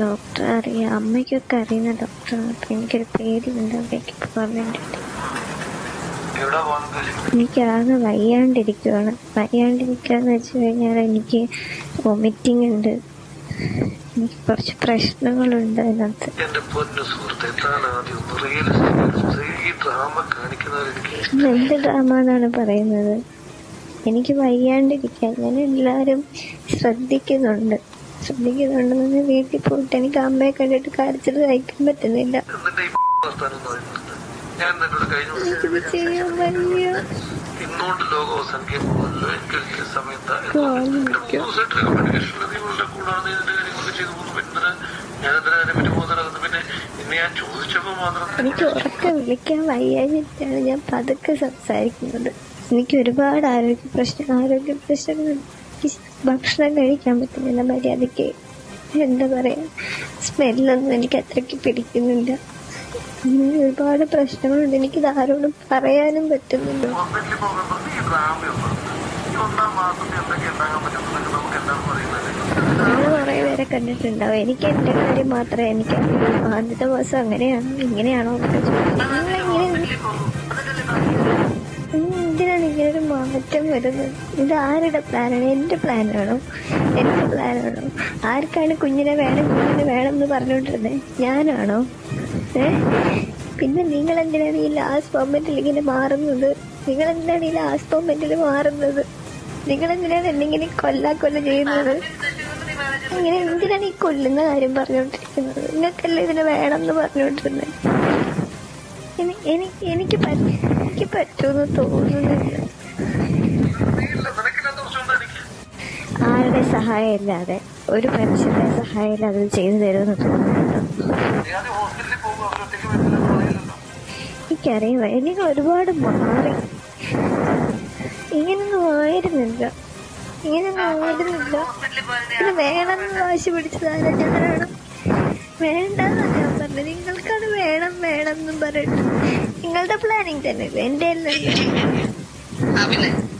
Doctor അറിയാം. അമ്മയ്ക്കൊക്കെ അറിയുന്ന ഡോക്ടറാണ് അപ്പൊ എനിക്കൊരു പേടിയുണ്ട് അവിടേക്ക് പോകാൻ വേണ്ടിട്ട്. എനിക്കാകെ വയ്യാണ്ടിരിക്കുവാണ്. വയ്യാണ്ടിരിക്കാന്ന് വെച്ച് കഴിഞ്ഞാൽ എനിക്ക് വൊമിറ്റിംഗ് ഉണ്ട്. എനിക്ക് കുറച്ച് പ്രശ്നങ്ങളുണ്ട് അതിനകത്ത്. എന്ത് ഡ്രാമ എന്നാണ് പറയുന്നത്? എനിക്ക് വയ്യാണ്ടിരിക്കാൻ ഞാൻ എല്ലാവരും ശ്രദ്ധിക്കുന്നുണ്ട്. ശ്രദ്ധിക്കുന്നുണ്ടെന്ന് പറഞ്ഞാൽ വീട്ടിൽ പോയിട്ട് എനിക്ക് അമ്മയെ കണ്ടിട്ട് കരച്ചിൽ സഹിക്കാൻ പറ്റുന്നില്ല. ചെയ്യാൻ വയ്യ? ലോകം അവസാനിക്കാൻ സമയത്ത്. നിങ്ങളുടെ കൂടാണ് ഇതിന്റെ കാര്യങ്ങളൊക്കെ ചെയ്തു പോകുന്നു പിന്നെ ഞാൻ എന്തിനാ അതിനെ പറ്റി പോകുന്നത് പിന്നെ ഇന്ന് ഞാൻ ചോദിച്ചപ്പോ മാത്രം എനിക്ക് ഉറക്കെ വിളിക്കാൻ വയ്യാഞ്ഞിട്ടാണ് ഞാൻ പതുക്കെ സംസാരിക്കുന്നത്. എനിക്ക് ഒരുപാട് ആരോഗ്യ പ്രശ്നം ആരോഗ്യ പ്രശ്നങ്ങൾ എനിക്ക് ഭക്ഷണം കഴിക്കാൻ പറ്റുന്നില്ല മര്യാദയ്ക്ക്. എന്താ പറയാ സ്മെല്ലൊന്നും എനിക്ക് അത്രയ്ക്ക് പിടിക്കുന്നില്ല. അങ്ങനെ ഒരുപാട് പ്രശ്നങ്ങളുണ്ട്. എനിക്ക് ആരോടും പറയാനും പറ്റുന്നില്ല. നിങ്ങൾ കുറെ പേരെ കണ്ടിട്ടുണ്ടാവും. എനിക്ക് എന്റെ കാര്യം മാത്രമേ എനിക്ക് ആദ്യത്തെ മാസം അങ്ങനെയാണോ ഇങ്ങനെയാണോ എന്നൊക്കെ ചോദിക്കും നിങ്ങളെങ്ങനെ മാറ്റം വരുന്നത്. ഇത് ആരുടെ പ്ലാനാണ് എന്റെ പ്ലാനാണോ എന്റെ പ്ലാനാണോ ആർക്കാണ് കുഞ്ഞിനെ വേണം കുഞ്ഞിനെ വേണം എന്ന് പറഞ്ഞുകൊണ്ടിരുന്നത് ഞാനാണോ? ഏ? പിന്നെ നിങ്ങൾ എന്തിനാണ് ഈ ലാസ്റ്റ് മൊമെന്റിൽ ഇങ്ങനെ മാറുന്നത്? നിങ്ങൾ എന്തിനാണ് ഈ ലാസ്റ്റ് മൊമെന്റിൽ മാറുന്നത്? നിങ്ങൾ എന്തിനാണ് എന്നെ ഇങ്ങനെ കൊല്ലാ കൊല്ല ചെയ്യുന്നത്? ഇങ്ങനെ എന്തിനാണ് ഈ കൊല്ലുന്ന കാര്യം പറഞ്ഞുകൊണ്ടിരിക്കുന്നത്? നിങ്ങൾക്കല്ലേ ഇതിനെ വേണം എന്ന് പറഞ്ഞുകൊണ്ടിരുന്നത് എനിക്ക് എനിക്ക് എനിക്ക് പറ്റുമെന്ന് തോന്നുന്നില്ല. ആരുടെ സഹായം ഇല്ലാതെ ഒരു മനുഷ്യന്റെ സഹായം ഇല്ലാതെ ചെയ്തു തരുമെന്ന് തോന്നുന്നുണ്ടോ? എനിക്കറിയാം എനിക്ക് ഒരുപാട് മാറി. ഇങ്ങനൊന്നും ആയിരുന്നില്ല. ഇങ്ങനൊന്നും ആയിരുന്നില്ല. ഇത് വേണമെന്ന് വാശി പിടിച്ചതാണ് ഞാനാണ്? പറഞ്ഞത് നിങ്ങൾക്കത് വേണം വേണം എന്നും പറഞ്ഞിട്ട്. നിങ്ങളുടെ പ്ലാനിങ് തന്നെ എന്റെ Ah, Have